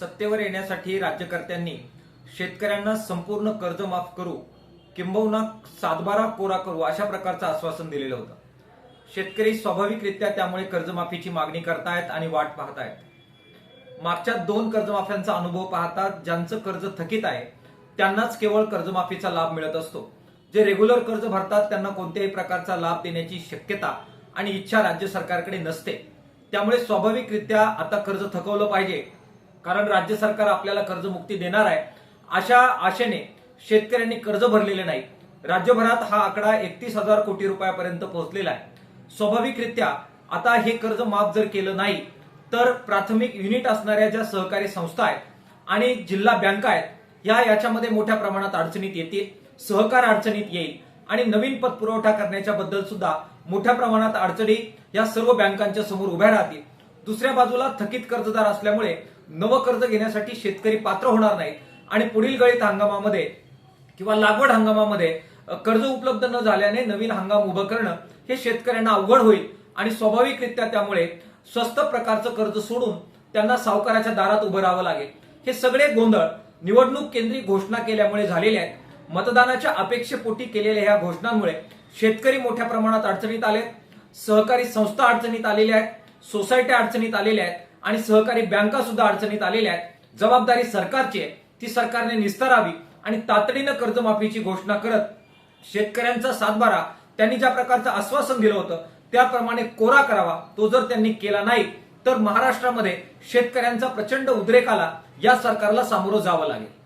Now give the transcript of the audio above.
सत्तेवर येण्यासाठी राज्यकर्त्यांनी शेतकऱ्यांना संपूर्ण कर्ज माफ करू किंबहुना सातबारा कोरा करू अशा प्रकारचं आश्वासन दिलेलं होतं. शेतकरी स्वाभाविकरित्या त्यामुळे कर्जमाफीची मागणी करतायत आणि वाट पाहतायत. मागच्या दोन कर्जमाफ्यांचा अनुभव पाहता ज्यांचं कर्ज थकीत आहे त्यांनाच केवळ कर्जमाफीचा लाभ मिळत असतो. जे रेग्युलर कर्ज भरतात त्यांना कोणत्याही प्रकारचा लाभ देण्याची शक्यता आणि इच्छा राज्य सरकारकडे नसते. त्यामुळे स्वाभाविकरित्या आता कर्ज थकवलं पाहिजे कारण राज्य सरकार आपल्याला कर्जमुक्ती देणार आहे. अशा आशेने शेतकऱ्यांनी कर्ज भरलेले नाही राज्यभरात हा आकडा एकतीस हजार कोटी रुपयापर्यंत पोहोचलेला आहे. स्वाभाविकरित्या आता हे कर्ज माफ जर केलं नाही तर प्राथमिक युनिट असणाऱ्या ज्या सहकारी संस्था आहेत आणि जिल्हा बँका आहेत या याच्यामध्ये मोठ्या प्रमाणात अडचणीत येतील सहकार अडचणीत येईल आणि नवीन पतपुरवठा करण्याच्या बद्दल सुद्धा मोठ्या प्रमाणात अडचणी या सर्व बँकांच्या समोर उभ्या राहतील. दुसऱ्या बाजूला थकीत कर्जदार असल्यामुळे नवं कर्ज घेण्यासाठी शेतकरी पात्र होणार नाहीत. आणि पुढील गळीत हंगामामध्ये किंवा लागवड हंगामामध्ये कर्ज उपलब्ध न झाल्याने नवीन हंगाम उभं करणं हे शेतकऱ्यांना अवघड होईल. आणि स्वाभाविकरित्या त्यामुळे स्वस्त प्रकारचं कर्ज सोडून त्यांना सावकाराच्या दारात उभं राहावं लागेल. हे सगळे गोंधळ निवडणूक केंद्री घोषणा केल्यामुळे झालेले आहेत. मतदानाच्या अपेक्षेपोटी केलेल्या ह्या घोषणांमुळे शेतकरी मोठ्या प्रमाणात अडचणीत आले सहकारी संस्था अडचणीत आलेल्या आहेत. सोसायट्या अडचणीत आलेल्या आहेत आणि सहकारी बँका सुद्धा अडचणीत आलेल्या आहेत. जबाबदारी सरकारची आहे. ती सरकारने निस्तरावी आणि तातडीनं कर्जमाफीची घोषणा करत शेतकऱ्यांचा सातबारा त्यांनी ज्या प्रकारचं आश्वासन दिलं होतं त्याप्रमाणे कोरा करावा. तो जर त्यांनी केला नाही तर महाराष्ट्रामध्ये शेतकऱ्यांचा प्रचंड उद्रेक आला या सरकारला सामोरं जावं लागेल.